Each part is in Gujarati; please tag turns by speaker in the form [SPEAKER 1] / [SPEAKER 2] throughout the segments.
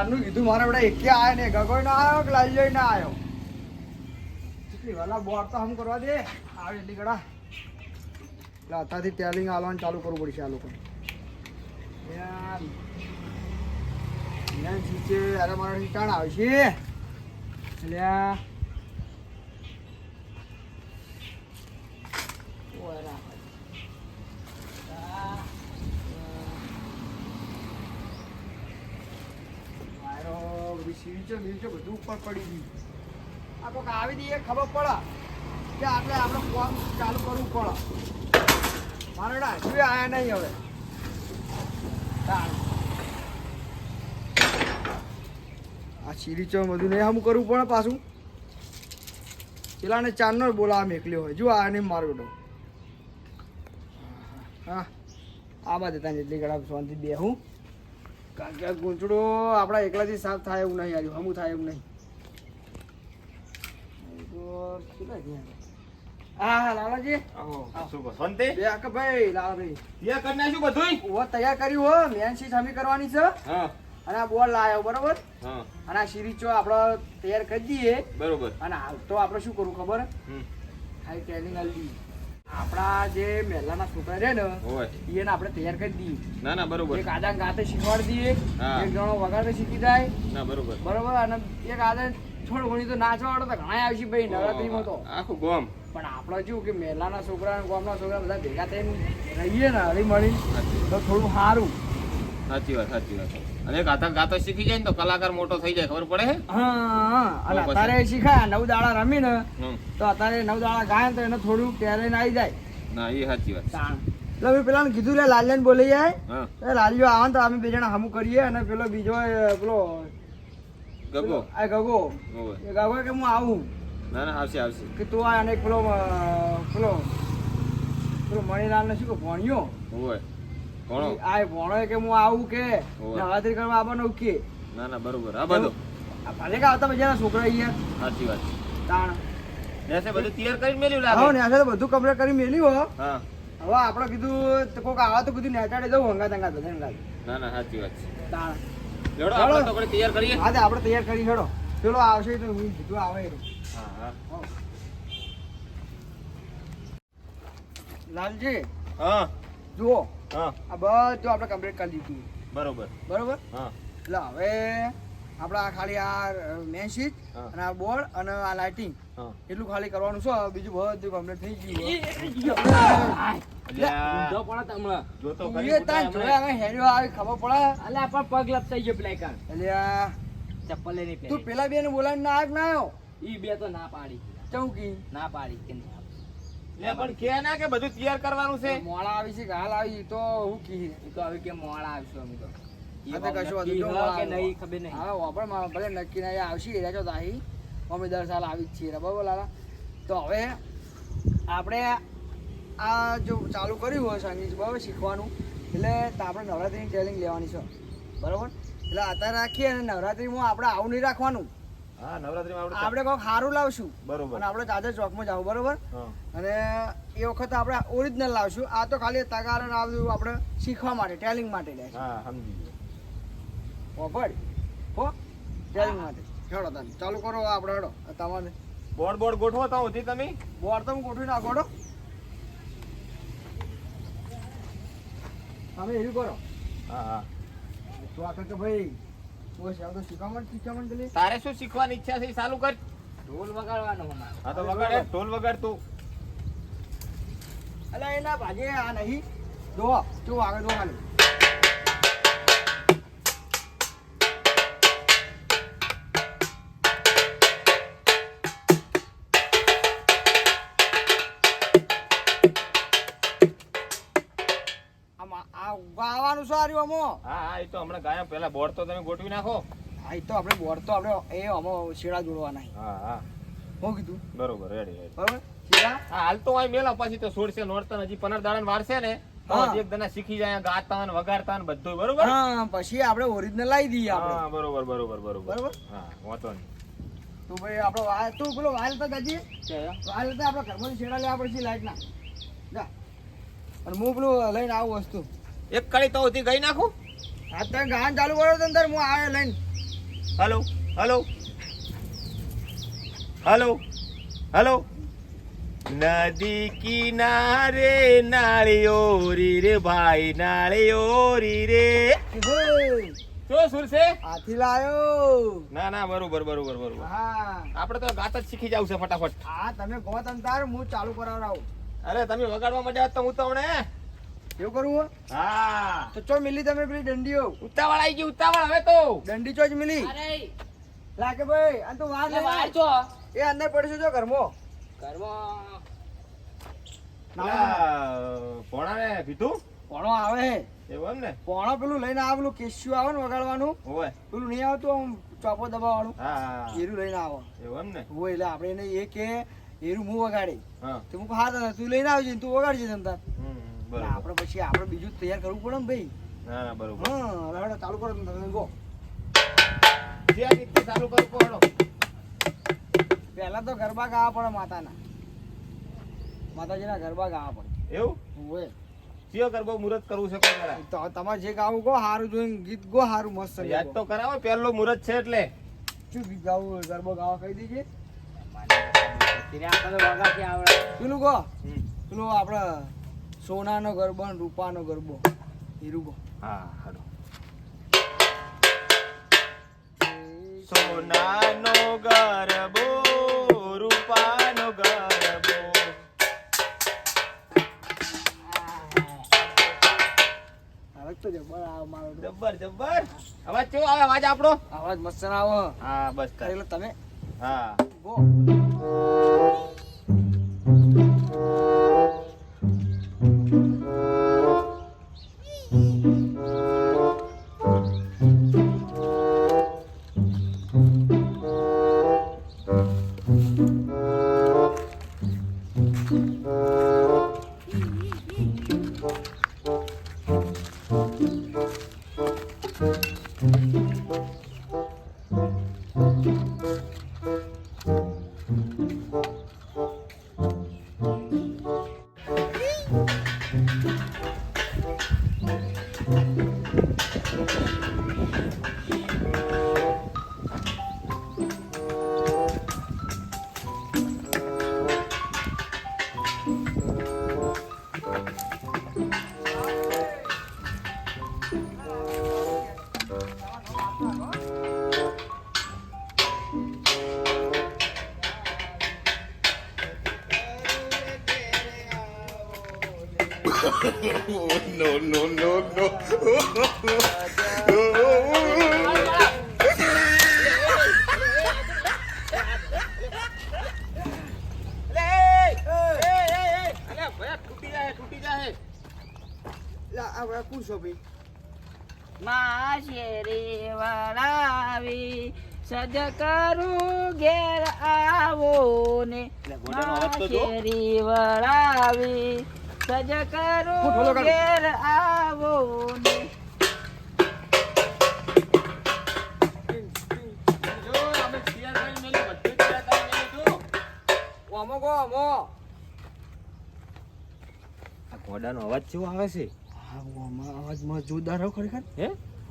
[SPEAKER 1] ચારનું કીધું મારા બધા એકે આયા ને, ગગોય ના આવ્યો કે લાલ્યોય ના આવ્યો વાલા બોર તો હમ કરવા દે. આવે એટલી ગડા. એટલે અત્યારથી ટેલિંગ આલવાનું ચાલુ કરવું પડશે આ લોકો. અરે મારા ઠીકાણ આવશે. એટલે ઓય રાખો. આ, વાયરો બધી સીવીચો બધું ઉપર પડી ગયું. આ કોક આવી દઈએ, ખબર પડે કે આપણે આપણે ફોન ચાલુ કરવું પડે. મારે ના, હજુ આવ્યા નહીં હવે. આ સીરીચો બધું નહીં હમ કરવું પડે પાછું. પેલાને ચારનો બોલાવા મેકલ્યો હોય. જો આ નહીં મારો બેટો હા. આ બાદ હતા જેટલી ગળા શાંતિ બેહું. કારણ કે ગૂંચડો આપણા એકલાથી સાફ થાય એવું નહીં આવ્યું હમું થાય એવું નહીં? હા હા લાલાજી. આકે ભાઈ લાલાભાઈ.
[SPEAKER 2] તૈયાર કરી નાખ્યું
[SPEAKER 1] તૈયાર કર્યું હો. મેન સીટ હમી કરવાની છે.
[SPEAKER 2] હા,
[SPEAKER 1] અને આ બોલ લાવ્યો બરોબર? અને આ સિરીચો આપણે તૈયાર કરી દઈએ.
[SPEAKER 2] બરોબર.
[SPEAKER 1] અને હાલ તો આપણે શું કરવું ખબર? ખાલી ટ્રેનિંગ આલી દઈએ આપણા જે મહેલાના છોકરા છે ને એને આપણે તૈયાર કરી દઈએ.
[SPEAKER 2] ના ના બરોબર.
[SPEAKER 1] એક આદા ગાતે શીખવાડી દઈએ. એક જણો શીખી જાય.
[SPEAKER 2] ના બરોબર.
[SPEAKER 1] બરોબર? અને એક આદા થોડું ઘણી તો નાચવા વાળો તો ઘણા આવશે ભાઈ નવરાત્રીમાં તો.
[SPEAKER 2] આખું ગોમ.
[SPEAKER 1] પણ આપણે શું કે મહેલાના છોકરા ગામના છોકરા બધા ભેગા થઈને રહીએ ને હળી મળી તો થોડું સારું.
[SPEAKER 2] સાચી વાત સાચી વાત. અને ગાતા ગાતો શીખી જાય ને તો કલાકાર મોટો થઈ જાય ખબર પડે હે?
[SPEAKER 1] અને અત્યારે શીખાય નવ દાડા રમી ને તો અત્યારે નવ દાડા ગાય તો એને થોડું ટેલેન્ટ આવી જાય.
[SPEAKER 2] ના એ સાચી વાત.
[SPEAKER 1] એટલે મેં પેલા કીધું લે લાલ્યાને બોલી જાય એ લાલ્યો આવે તો અમે બે જણા હમું કરીએ. અને પેલો બીજો પેલો
[SPEAKER 2] ગગો.
[SPEAKER 1] આ ગગો. એ ગગો કે હું આવું?
[SPEAKER 2] ના ના આવશે આવશે.
[SPEAKER 1] કે તું આ અને પેલો પેલો પેલો મણીલાલ ને શું કે ભણ્યો?
[SPEAKER 2] હોય.
[SPEAKER 1] આ ભણો કે હું આવું કે. નવરાત્રી કરવા આવવાનું કે.
[SPEAKER 2] ના ના બરોબર. હા બધું.
[SPEAKER 1] ભલે કે આવતા બધા છોકરા અહીંયા.
[SPEAKER 2] સાચી વાત.
[SPEAKER 1] તાણ.
[SPEAKER 2] એસે બધું તૈયાર કરી મેલ્યું લાગે?
[SPEAKER 1] આ બધું કમ્પ્લીટ કરી મેલ્યું હો.
[SPEAKER 2] હા.
[SPEAKER 1] હવે આપણે કીધું તો કોક આવા તો કીધું નેચાડે જવું હંગા તંગા બધા
[SPEAKER 2] ના ના સાચી વાત છે.
[SPEAKER 1] તાણ.
[SPEAKER 2] લેવડો આપણે તો તૈયાર કરીએ.
[SPEAKER 1] હા આપણે તૈયાર કરી હેડો. પેલો આવશે તો હું આવે.
[SPEAKER 2] હા. હા.
[SPEAKER 1] લાલજી.
[SPEAKER 2] હા.
[SPEAKER 1] જુઓ
[SPEAKER 2] હા
[SPEAKER 1] આ બધું આપણે કમ્પ્લીટ કરી દીધું
[SPEAKER 2] બરોબર
[SPEAKER 1] બરોબર
[SPEAKER 2] હા
[SPEAKER 1] એટલે હવે આપણે આ ખાલી આ મેન
[SPEAKER 2] સ્વિચ
[SPEAKER 1] અને આ બોર્ડ અને આ લાઇટિંગ એટલું ખાલી કરવાનું છે બીજું બધું કમ્પ્લીટ થઈ ગયું
[SPEAKER 2] તું જોતો કરી
[SPEAKER 1] એ તાન જોયા હવે હેડ્યો આવી ખબર પડે
[SPEAKER 3] અલ્યા પણ પગ લપસાઈ ગયો પેલા બે
[SPEAKER 1] એટલે બોલાવી
[SPEAKER 3] ચપ્પલ
[SPEAKER 1] તું પેલા બેન બોલાવીને ના આગ ના આવ્યો
[SPEAKER 3] ઈ બે તો ના પાડી
[SPEAKER 1] ચૌકી
[SPEAKER 3] ના પાડી કે ના.
[SPEAKER 2] લે પણ કે ના કે બધું તૈયાર કરવાનું છે?
[SPEAKER 1] મોડા આવી છે કે હાલ આવી તો હું કી
[SPEAKER 3] તો આવી કે મોડા આવશું અમે તો. ઈ
[SPEAKER 1] તો કશું
[SPEAKER 3] નક્કી નહીં ખબર નહીં.
[SPEAKER 1] હા વાપર ભલે નક્કી ના આવશે એ છો તાહી. અમે દર સાલ આવી જ છીએ બરાબર લાલા? તો હવે આપણે આ જો ચાલુ કર્યું હોય સંગીત બરાબર શીખવાનું એટલે તો આપણે નવરાત્રિની ટ્રેનિંગ લેવાની છે બરાબર? એટલે અત્યારે રાખીએ અને નવરાત્રિમાં આપણે આવું નહીં રાખવાનું.
[SPEAKER 2] હા નવરાત્રીમાં આપણે
[SPEAKER 1] આપણે સારું લાવશું.
[SPEAKER 2] બરોબર.
[SPEAKER 1] અને આપણે ચાદર ચોકમાં જાવ બરાબર? અને એ વખત આપણે ઓરિજિનલ લાવશું. આ તો ખાલી તગાર આ આપણે શીખવા માટે ટેલિંગ માટે લે
[SPEAKER 2] હા સમજી ગયો.
[SPEAKER 1] હો ટેલિંગ માટે. હેડો તમે ચાલુ કરો આપણે હેડો. તમારે.
[SPEAKER 2] બોર્ડ બોર્ડ ગોઠવો તો હતી તમે.
[SPEAKER 1] બોર્ડ તો હું ગોઠવી નાખો હેડો. તમે એવું કરો.
[SPEAKER 2] હા હા.
[SPEAKER 1] તો આખર કે ભાઈ.
[SPEAKER 2] તારે શું શીખવાની ઈચ્છા છે? ચાલુ કર.
[SPEAKER 3] ઢોલ વગાડવાનો
[SPEAKER 2] હા તો વગાડે ઢોલ વગાડ તું.
[SPEAKER 1] અલા એના ભાગે આ નહીં. જો તું આગળ જો ખાલી ગાવાનું અમો
[SPEAKER 2] હા હા એ તો હમણાં ગાયા પેલા બોર્ડ તો તમે ગોઠવી નાખો.
[SPEAKER 1] હા એ તો આપણે બોર્ડ તો આપણે એ અમો શેડા જોડવાના.
[SPEAKER 2] હા હા.
[SPEAKER 1] હું કીધું?
[SPEAKER 2] બરોબર રેડી રેડી
[SPEAKER 1] બરોબર? શેડા?
[SPEAKER 2] હા હાલ તો અહીં મેલા પછી તો છોડશે નોરતા હજી પંદર દાડા વારશે ને. તો
[SPEAKER 1] હા.
[SPEAKER 2] હજી એક દના શીખી જાય ગાતા ને વગાડતા ને બધું બરોબર?
[SPEAKER 1] હા પછી આપણે ઓરિજિનલ લાવી દઈએ આપણે.
[SPEAKER 2] હા બરોબર બરોબર બરોબર.
[SPEAKER 1] બરોબર?
[SPEAKER 2] હા વાંધો નહીં.
[SPEAKER 1] તું ભાઈ આપણો વાલ તું પેલો વાલ તો ગાજી વાલ તો આપણે ઘરમાંથી શેડા લેવા પડશે લાઈટના? જા. અને હું પેલું લઈને આવું વસ્તુ.
[SPEAKER 2] એક કાળી તો ઉધી ગઈ નાખું.
[SPEAKER 1] આ તમે ગાન ચાલુ કરો તો અંદર હું આવે લઈને.
[SPEAKER 2] Hello hello. Hello hello. નદી કિનારે નાળીઓ રી રે ભાઈ નાળીઓ રી શું સુર છે
[SPEAKER 1] હાથી લાયો.
[SPEAKER 2] ના ના બરોબર બરોબર બરોબર.
[SPEAKER 1] હા.
[SPEAKER 2] આપણે તો ગાત જ શીખી જાવ છે ફટાફટ.
[SPEAKER 1] હા તમે ગો તંતાર હું ચાલુ કરાવડાવું.
[SPEAKER 2] અરે તમે વગાડવા માટે તો હું તો હમણે
[SPEAKER 1] એવું કરવું
[SPEAKER 2] હા?
[SPEAKER 1] તો ચો મિલી તમે પેલી દંડીઓ?
[SPEAKER 2] ઉતાવળ આવી ગઈ ઉતાવળ હવે તો.
[SPEAKER 1] દંડી ચો જ મિલી? લાગે ભાઈ આ તો વાર
[SPEAKER 3] વાર છો.
[SPEAKER 1] એ અંદર પડશે જો ઘરમો.
[SPEAKER 3] ઘરમો.
[SPEAKER 2] પોણા પોણાને કીધું
[SPEAKER 1] પોણો આવે.
[SPEAKER 2] એવું એમ ને?
[SPEAKER 1] પોણો પેલું લઈને આવે પેલું કેશ્યુ આવે ને વગાડવાનું.
[SPEAKER 2] હોય
[SPEAKER 1] પેલું નહીં આવતું આમ ચોપો દબાવવાનું. એરું લઈને આવો.
[SPEAKER 2] એવું એમ ને?
[SPEAKER 1] હોય એટલે આપણે એને એ કે એરું હું વગાડી.
[SPEAKER 2] હા.
[SPEAKER 1] તો હું હા તું લઈને આવજે તું વગાડજે તમ આપણે પછી આપણે બીજું તૈયાર કરવું પડે ને ભાઈ.
[SPEAKER 2] ના ના બરોબર.
[SPEAKER 1] હા ચાલુ કરો તમે ગો.
[SPEAKER 2] જે આ રીતે ચાલુ કરો
[SPEAKER 1] પહેલા તો ગરબા ગાવા પડે માતાના. માતાજીના ગરબા ગાવા પડે.
[SPEAKER 2] એવું?
[SPEAKER 1] હોય
[SPEAKER 2] ચિયો ગરબો મુહૂર્ત કરવું છે
[SPEAKER 1] તો તમારે જે ગાવું ગો સારું જોઈને ગીત ગો હારું મસ્ત
[SPEAKER 2] યાદ તો કરાવો પહેલો મુહૂર્ત છે એટલે.
[SPEAKER 1] શું ગીત ગાવું ગરબો ગાવા કહી દીજે. પેલું ગો. પેલું આપણે સોનાનો ગરબો અને રૂપાનો ગરબો. હીરું ગો
[SPEAKER 2] હા હાલો. સોનાનો ગરબો રૂપાનો ગરબો.
[SPEAKER 1] તો જબર આવે મારો તો.
[SPEAKER 2] જબ્બર જબ્બર. અવાજ કેવો આવે? અવાજ આપણો?
[SPEAKER 1] અવાજ મસ્ત આવો.
[SPEAKER 2] હા બસ.
[SPEAKER 1] એટલે તમે
[SPEAKER 2] હા.
[SPEAKER 1] ગો લા, no, no, no.
[SPEAKER 3] માશેરી વળાવી સજ કરું ઘેર આવો ને
[SPEAKER 2] તો
[SPEAKER 3] વળાવી સજ કરું ઘેર આવો ને.
[SPEAKER 1] ઓમો ગો ઓમો.
[SPEAKER 2] ઘોડાનો અવાજ કેવો આવે છે?
[SPEAKER 1] હા ઓમો જોરદાર ખરેખર.
[SPEAKER 2] હે?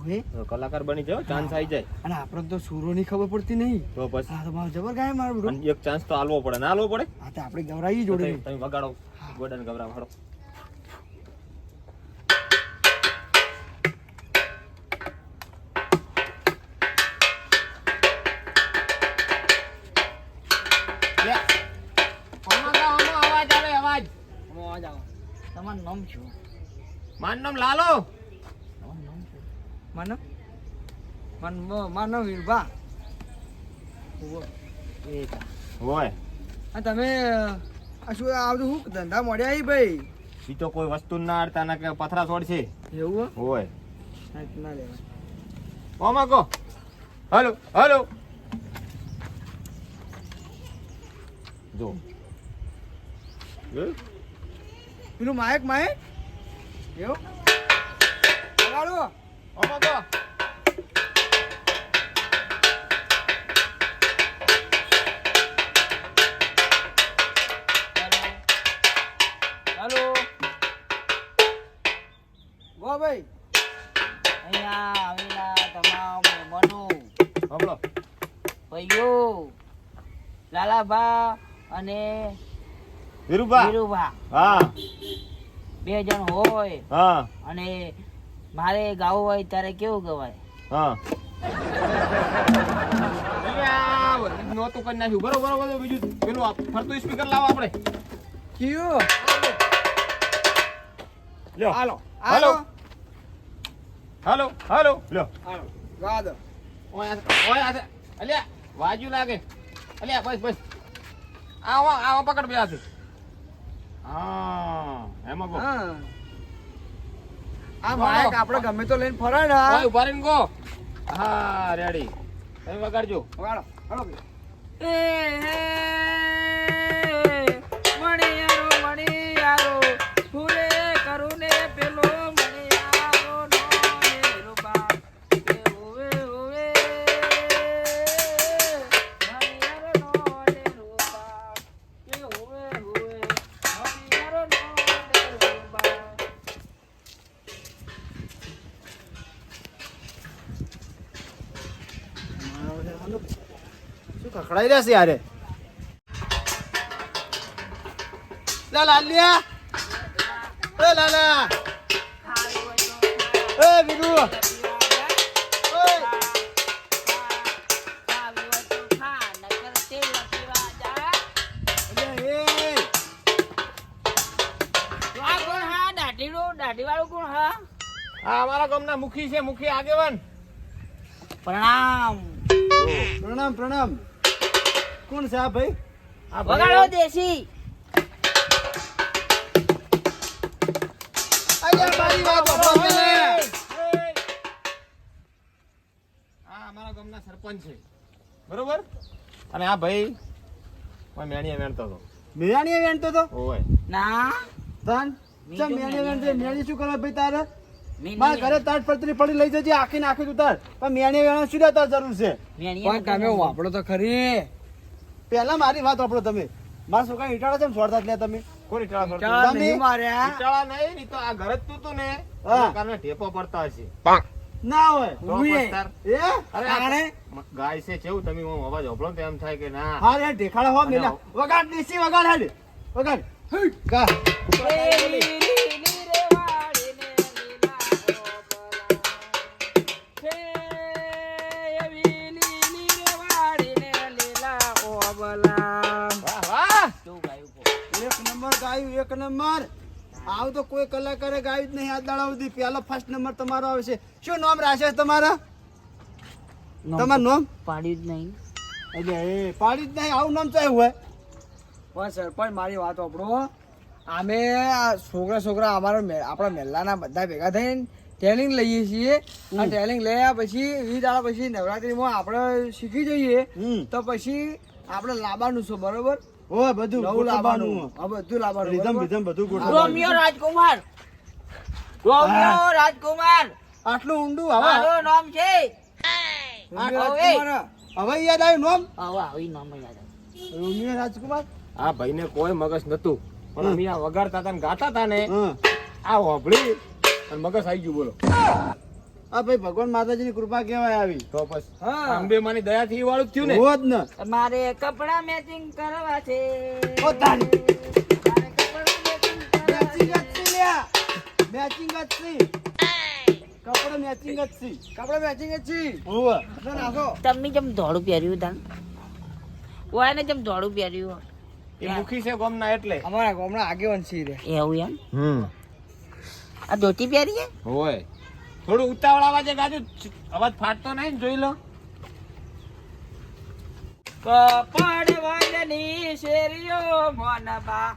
[SPEAKER 1] હવે?
[SPEAKER 2] કલાકાર બની જાવ ચાન્સ આવી જાય.
[SPEAKER 1] અને આપણે તો સુરો ની ખબર પડતી નહીં.
[SPEAKER 2] તો પછી?
[SPEAKER 1] જબર ગાય મારું
[SPEAKER 2] એક ચાન્સ તો આલવો પડે. ના આલવો પડે?
[SPEAKER 1] હા તો આપણે ગવરાઈ જોડે.
[SPEAKER 2] તમે વગાડો. ગોડાને ગભરાવ હાડો.
[SPEAKER 1] તમારું નામ શું?
[SPEAKER 2] મારું નામ લાલો.
[SPEAKER 1] માનો મન માનો વીરભા.
[SPEAKER 2] હોય.
[SPEAKER 1] તમે આ શું આ બધું શું? ધંધા મળ્યા ઈ ભાઈ.
[SPEAKER 2] ઈ તો કોઈ વસ્તુ ના આડતા ના કે પથરા છોડ છે
[SPEAKER 1] એવું?
[SPEAKER 2] હોય.
[SPEAKER 1] ના લેવાય.
[SPEAKER 2] ઓમાં કો હલો હલો. જો?
[SPEAKER 1] પેલું માયક માયક? એવું? ઓમા
[SPEAKER 2] ઓમાં કો
[SPEAKER 1] ગો ભાઈ.
[SPEAKER 3] અહીંયા આવેલા તમામ મહેમાનો
[SPEAKER 2] હમણો
[SPEAKER 3] ભાઈઓ લાલાભા અને
[SPEAKER 2] વીરુભા
[SPEAKER 3] વીરુભા
[SPEAKER 2] હા.
[SPEAKER 3] બે જણ હોય
[SPEAKER 2] હા.
[SPEAKER 3] અને મારે ગાવું હોય ત્યારે કેવું ગવાય?
[SPEAKER 2] હા. નહોતું કરી નાખ્યું. બરોબર બરોબર બીજું પેલું ફરતું સ્પીકર લાવો આપણે.
[SPEAKER 1] કયું? હાલો.
[SPEAKER 2] હાલો.
[SPEAKER 1] હાલો
[SPEAKER 2] હાલો. લ્યો.
[SPEAKER 1] હાલો. ગા
[SPEAKER 2] ઓય આ- ઓય અલ્યા વાજુ લાગે. અલ્યા બસ બસ. આવો આવો પકડ બે હાથે. હા એમાં ગો
[SPEAKER 1] આ માઇક આપણે ગમે તો લઈને ફરે ને
[SPEAKER 2] ઓય ઊભા રહીને ગો હા રેડી તમે વગાડજો.
[SPEAKER 1] વગાડો. હાલો
[SPEAKER 3] એ હે
[SPEAKER 4] શું ખખડાઈ રહ્યા છે યારે. લા લાલિયા એ લાલા એ દાઢી વાળું એ.
[SPEAKER 2] આ અમારા ગામના મુખી છે મુખી આગેવાન.
[SPEAKER 3] પ્રણામ.
[SPEAKER 4] પ્રણામ પ્રણામ. કોણ છે આ ભાઈ?
[SPEAKER 2] આ
[SPEAKER 3] વગાડો દેશી.
[SPEAKER 4] અલ્યા મારી વાત સાંભળો ને.
[SPEAKER 2] આ અમારા ગામના સરપંચ છે. બરોબર? અને આ ભાઈ કોઈ મેણીએ વેણતો હતો.
[SPEAKER 4] મેણીએ વેણતો હતો?
[SPEAKER 2] ઓય.
[SPEAKER 3] ના.
[SPEAKER 4] તન
[SPEAKER 3] મી
[SPEAKER 4] ચમ
[SPEAKER 3] તો
[SPEAKER 4] વેણતો
[SPEAKER 3] મેયાણી
[SPEAKER 4] શું કરે ભાઈ તારે? મારા ઘરે તાટ પતરી પડી લઈ જજે આખી નાખી તું તાર પણ મેણીએ વેણવા શું લેતા જરૂર છે?
[SPEAKER 3] મેણી
[SPEAKER 1] પણ તમે વાપરો તો ખરી.
[SPEAKER 4] પહેલા મારી વાત વાપરો તમે. મારા છોકરા ઈટાળા છે છોડતા લે તમે.
[SPEAKER 2] કોની ઈટાળા કરતો?
[SPEAKER 4] તમે-
[SPEAKER 1] માર્યા.
[SPEAKER 2] ઈટાળા નહીં તો આ ઘર જ તું તું ને. કારણે ઢેપો પડતા હશે.
[SPEAKER 4] ના હોય. એ
[SPEAKER 2] અરે ગાય છે કેવું તમે હું અવાજ ને તો એમ થાય કે ના.
[SPEAKER 4] હા રે ઢેખાડા હો મેલા. વગાડ દેસી વગાડ હેડ. વગાડ. કા એક નંબર આવું તો કોઈ કલાકારે ગાયું જ નહીં આ દાડા સુધી. પહેલો ફર્સ્ટ નંબર તમારો આવશે શું નામ રાશે તમારા? તમારું નામ?
[SPEAKER 3] પાડ્યું જ નહીં.
[SPEAKER 4] એટલે એ પાડી જ નહીં આવું નામ ચાહે હોય.
[SPEAKER 1] પણ સરપંચ મારી વાત આપણો અમે આ છોકરા છોકરા અમારા આપણા મહેલાના બધા ભેગા થઈને ટ્રેનિંગ લઈએ છીએ. અને ટ્રેનિંગ લયા પછી વીસ દાડા પછી નવરાત્રીમાં આપણે શીખી જઈએ.
[SPEAKER 4] હમ.
[SPEAKER 1] તો પછી આપણે લાવવાનું છે બરોબર?
[SPEAKER 4] હોય બધું
[SPEAKER 1] નવું લાવવાનું.
[SPEAKER 4] ગોઠવવાનું.
[SPEAKER 1] બધું લાવવાનું
[SPEAKER 4] રીધમ રીધમ બધું ગોઠવવાનું.
[SPEAKER 3] રોમિયો રાજકુમાર. રોમિયો રાજકુમાર.
[SPEAKER 4] આટલું ઊંડું હવે.
[SPEAKER 3] મારું નામ છે. હવે.
[SPEAKER 4] યાદ આવ્યું નામ?
[SPEAKER 3] આવો આવી નામ યાદ આવ્યું.
[SPEAKER 4] રોમિયો રાજકુમાર?
[SPEAKER 2] આ ભાઈને કોઈ મગજ નતું. પણ અમે આ વગાડતા હતા ને ગાતા હતા ને આ હોભળી અને મગજ આવી ગયું બોલો.
[SPEAKER 4] આ ભાઈ ભગવાન માતાજીની કૃપા કેવાય આવી.
[SPEAKER 2] તો પછી
[SPEAKER 1] હા.
[SPEAKER 2] અંબે માની દયાથી થી વાળું થયું ને?
[SPEAKER 4] હોત ને.
[SPEAKER 3] મારે કપડા મેચિંગ કરવા છે. પોતાની કપડાં
[SPEAKER 4] મેચિંગ જ
[SPEAKER 3] છે.
[SPEAKER 4] છે મેચિંગ જ છે. કપડો મેચિંગ જ છે.
[SPEAKER 1] કપડા મેચિંગ જ સી
[SPEAKER 4] હોવે.
[SPEAKER 1] તો નાખો
[SPEAKER 3] તમે જેમ ધોળું પહેર્યું તા ઓય ને જેમ ધોળું પહેર્યું.
[SPEAKER 2] એ મુખી છે ગોમના એટલે.
[SPEAKER 1] અમારા ગામના આગેવાન છીએ રે.
[SPEAKER 3] એવું એમ?
[SPEAKER 2] હમ.
[SPEAKER 3] આ ધોતી પહેરીએ?
[SPEAKER 2] હોય થોડું ઉતાવળ જે કાજુ અવાજ ફાટતો નહીં જોઈ લો.
[SPEAKER 3] કપડ વનની શેરીઓ મોનબા.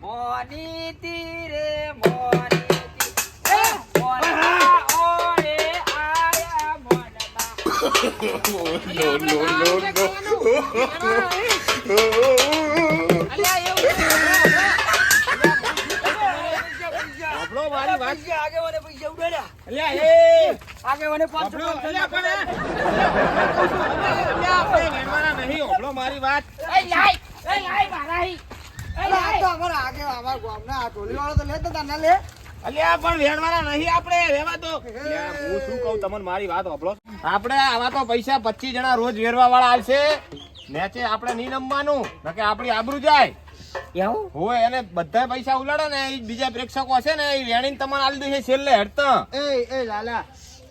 [SPEAKER 3] મોની તીરે મોની તી- મોનબા ઓરે આયા મોનબા. અલ્યા, એવું
[SPEAKER 2] સાંભળો મારી વાત.
[SPEAKER 1] આગે આગેવાને પૈસા ઉડાડ્યા.
[SPEAKER 2] અલ્યા એ
[SPEAKER 1] પાંચસો
[SPEAKER 2] સાંભળો,
[SPEAKER 1] પાંચસો
[SPEAKER 2] અલ્યા પણ અલ્યા આપણે. વેણવાના નહીં. ઓબળો મારી વાત.
[SPEAKER 3] એ લાઈ એ લાઈ મારા હી. એ
[SPEAKER 1] અલા, તો અમારા આગેવાન અમારા ગામના આ ટોલીવાળો તો લેતા હતા ના લે?
[SPEAKER 2] અલ્યા પણ વેણવાના નહીં આપણે. રહેવા દો હું. શું કહું તમને મારી વાત સાંભળો આપણે આવા તો પૈસા પચીસ જણા રોજ વેરવા વાળા આવશે નેચે આપણે નહીં નમવાનું. નકે આપણી આબરૂ જાય.
[SPEAKER 3] એવું?
[SPEAKER 2] હોય એને બધા પૈસા ઉલાડે ને એ બીજા પ્રેક્ષકો છે ને એ વેણીને તમારે આલી દેશે છેલ્લે હેડતા.
[SPEAKER 4] એ એ લાલા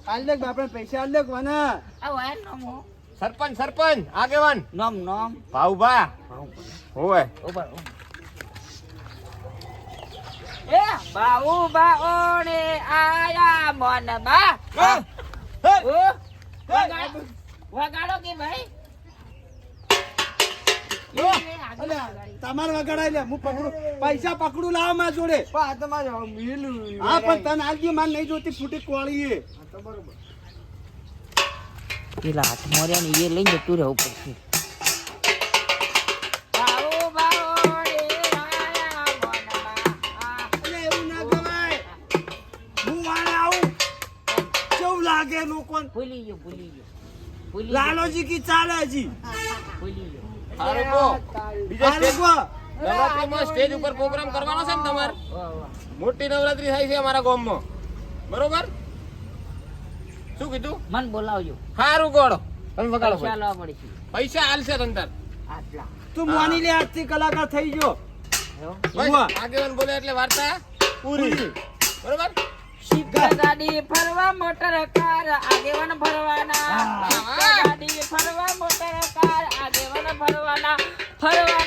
[SPEAKER 4] હાલ દે આપણે પૈસા હાલ દે મને.
[SPEAKER 3] આ વાય નોમ.
[SPEAKER 2] સરપંચ સરપંચ આગેવાન.
[SPEAKER 3] નોમ નોમ.
[SPEAKER 2] ભાઉભા. હોય.
[SPEAKER 3] ઉપર એ બાઉ બાઓને આયા મન બા. વગાડો કે ભાઈ?
[SPEAKER 4] તમારે વગાડાય લે હું પકડું. પૈસા પકડું લાવમાં જોડે. હા પણ તને આલજી માર નહીં જોતી ફૂટી કોળી એ
[SPEAKER 3] પેલા હાથ મોર્યા ને એ લઈને જતું રહેવું પડશે. મન ભૂલી ગયો ભૂલી ગયો.
[SPEAKER 4] લાલોજી કી ચાલે હજી
[SPEAKER 3] ભૂલી ગયો.
[SPEAKER 2] સારું કહો બીજા
[SPEAKER 4] હારું
[SPEAKER 2] સ્ટેજ નવરાત્રીમાં સ્ટેજ ઉપર પ્રોગ્રામ કરવાનો છે ને તમારે?
[SPEAKER 3] વાહ, વાહ.
[SPEAKER 2] મોટી નવરાત્રી થાય છે અમારા ગામમાં. બરોબર? શું કીધું?
[SPEAKER 3] મન બોલાવજો.
[SPEAKER 2] સારું ગોળો. તમે વગાડો
[SPEAKER 3] પૈસા
[SPEAKER 2] હાલશે તંતર
[SPEAKER 4] તું માની લે આજથી કલાકાર થઈ ગયો.
[SPEAKER 3] એવું?
[SPEAKER 2] આગેવાન બોલે એટલે વાર્તા પૂરી. બરોબર?
[SPEAKER 3] ગાડી ફરવા મોટર કાર આગેવાન ફરવાના ગાડી ફરવા મોટર કાર આગેવાન ફરવાના. ફરવા